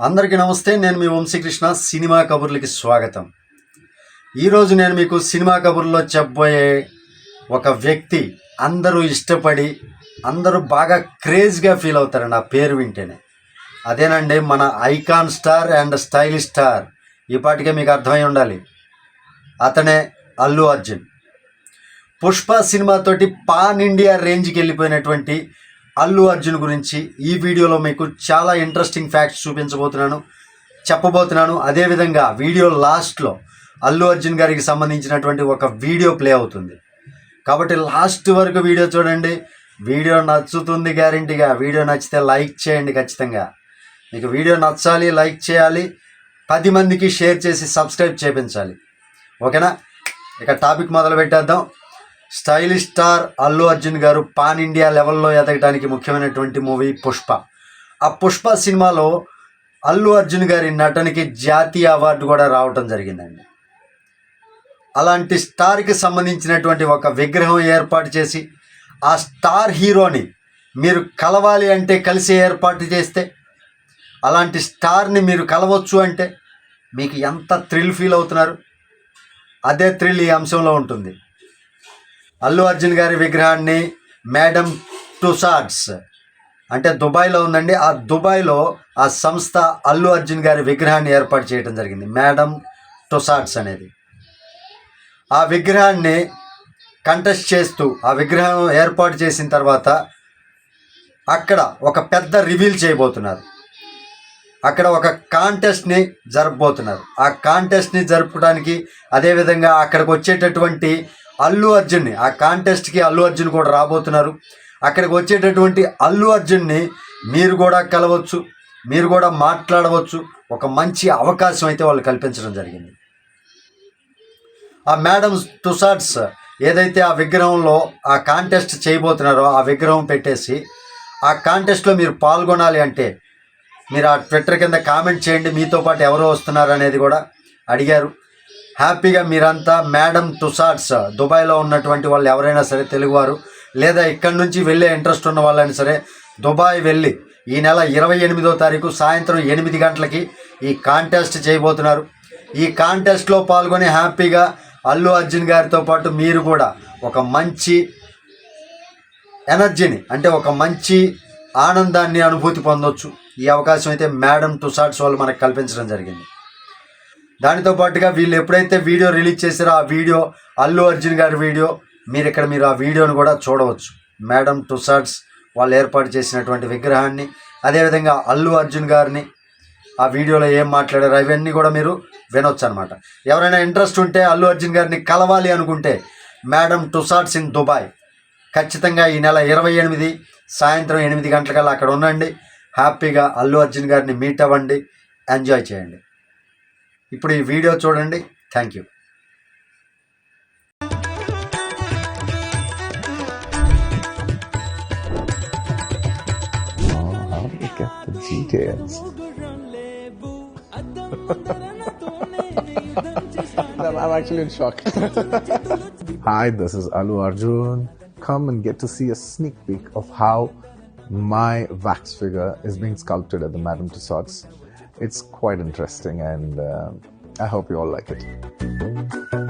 అందరికీ నమస్తే నేను మీ వంశీకృష్ణ సినిమా కబుర్లకి స్వాగతం. ఈరోజు నేను మీకు సినిమా కబుర్లో చెప్పబోయే ఒక వ్యక్తి అందరూ ఇష్టపడి అందరూ బాగా క్రేజ్గా ఫీల్ అవుతారు నా పేరు వింటేనే. అదేనండి మన icon star and stylish star. ఈ మీకు అర్థమై ఉండాలి. అతనే అల్లు అర్జున్. పుష్ప సినిమాతోటి పాన్ ఇండియా రేంజ్కి వెళ్ళిపోయినటువంటి అల్లు అర్జున్ గురించి ఈ వీడియోలో మీకు చాలా ఇంట్రెస్టింగ్ ఫ్యాక్ట్స్ చూపించబోతున్నాను. చెప్పబోతున్నాను. అదేవిధంగా వీడియో లాస్ట్లో అల్లు అర్జున్ గారికి సంబంధించినటువంటి ఒక వీడియో ప్లే అవుతుంది. కాబట్టి లాస్ట్ వరకు వీడియో చూడండి. వీడియో నచ్చుతుంది గ్యారంటీగా వీడియో నచ్చితే లైక్ చేయండి ఖచ్చితంగా. మీకు వీడియో నచ్చాలి లైక్ చేయాలి. పది మందికి షేర్ చేసి సబ్స్క్రైబ్ చేయించాలి ఓకేనా ఇక టాపిక్ మొదలు పెట్టేద్దాం స్టైలిష్ స్టార్ అల్లు అర్జున్ గారు పాన్ ఇండియా లెవెల్లో ఎదగడానికి ముఖ్యమైనటువంటి మూవీ పుష్ప. ఆ పుష్ప సినిమాలో అల్లు అర్జున్ గారి నటనకి జాతీయ అవార్డు కూడా రావటం జరిగిందండి. అలాంటి స్టార్కి సంబంధించినటువంటి ఒక విగ్రహం ఏర్పాటు చేసి ఆ స్టార్ హీరోని మీరు కలవాలి అంటే కలిసి ఏర్పాటు చేస్తే అలాంటి స్టార్ని మీరు కలవచ్చు అంటే మీకు ఎంత థ్రిల్ ఫీల్ అవుతున్నారు? అదే థ్రిల్ ఈ అంశంలో ఉంటుంది. అల్లు అర్జున్ గారి విగ్రహాన్ని మేడం టుసాడ్స్. అంటే దుబాయ్లో ఉందండి. ఆ దుబాయ్లో ఆ సంస్థ అల్లు అర్జున్ గారి విగ్రహాన్ని ఏర్పాటు చేయడం జరిగింది. మేడం టుసాడ్స్ అనేది. ఆ విగ్రహాన్ని కంటెస్ట్ చేస్తూ ఆ విగ్రహం ఏర్పాటు చేసిన తర్వాత అక్కడ ఒక పెద్ద రివీల్ చేయబోతున్నారు. అక్కడ ఒక కాంటెస్ట్ని జరపబోతున్నారు. ఆ కాంటెస్ట్ని జరుపుకోవడానికి అదేవిధంగా అక్కడికి వచ్చేటటువంటి అల్లు అర్జున్ని ఆ కాంటెస్ట్కి అల్లు అర్జున్ కూడా రాబోతున్నారు. అక్కడికి వచ్చేటటువంటి అల్లు అర్జున్ని మీరు కూడా కలవచ్చు మీరు కూడా మాట్లాడవచ్చు. ఒక మంచి అవకాశం అయితే వాళ్ళు కల్పించడం జరిగింది. ఆ మేడం టుసాడ్స్ ఏదైతే ఆ విగ్రహంలో ఆ కాంటెస్ట్ చేయబోతున్నారో ఆ విగ్రహం పెట్టేసి ఆ కాంటెస్ట్లో మీరు పాల్గొనాలి అంటే మీరు ఆ ట్విట్టర్ కింద కామెంట్ చేయండి మీతో పాటు ఎవరు వస్తున్నారు అనేది కూడా అడిగారు. హ్యాపీగా మీరంతా మేడం టుసాడ్స్ దుబాయ్లో ఉన్నటువంటి వాళ్ళు ఎవరైనా సరే తెలుగువారు లేదా ఇక్కడి నుంచి వెళ్ళే ఇంట్రెస్ట్ ఉన్న వాళ్ళైనా సరే దుబాయ్ వెళ్ళి ఈ నెల ఇరవై ఎనిమిదో తారీఖు సాయంత్రం ఎనిమిది గంటలకి ఈ కాంటెస్ట్ చేయబోతున్నారు. ఈ కాంటెస్ట్లో పాల్గొని హ్యాపీగా అల్లు అర్జున్ గారితో పాటు మీరు కూడా ఒక మంచి ఎనర్జీని అంటే ఒక మంచి ఆనందాన్ని అనుభూతి పొందొచ్చు. ఈ అవకాశం అయితే మేడం టుసాట్స్ వాళ్ళు మనకు కల్పించడం జరిగింది. దానితో పాటుగా వీళ్ళు ఎప్పుడైతే వీడియో రిలీజ్ చేశారో ఆ వీడియో అల్లు అర్జున్ గారి వీడియో మీరు ఇక్కడ మీరు ఆ వీడియోను కూడా చూడవచ్చు. మేడం టుసాడ్స్ వాళ్ళు ఏర్పాటు చేసినటువంటి విగ్రహాన్ని అదేవిధంగా అల్లు అర్జున్ గారిని ఆ వీడియోలో ఏం మాట్లాడారు అవన్నీ కూడా మీరు వినొచ్చు అనమాట ఎవరైనా ఇంట్రెస్ట్ ఉంటే అల్లు అర్జున్ గారిని కలవాలి అనుకుంటే మేడం టుసాడ్స్ ఇన్ దుబాయ్. ఖచ్చితంగా ఈ నెల ఇరవై ఎనిమిది సాయంత్రం ఎనిమిది గంటలకల్లా అక్కడ ఉండండి. హ్యాపీగా అల్లు అర్జున్ గారిని మీట్ అవ్వండి. ఎంజాయ్ చేయండి. ఇప్పుడు ఈ వీడియో చూడండి thank you Oh, look at the details. I'm I'm actually in shock. Hi, this is Alu Arjun. Come and get to see a sneak peek of how my wax figure is being sculpted at the Madame Tussauds. It's quite interesting, and uh, I hope you all like it.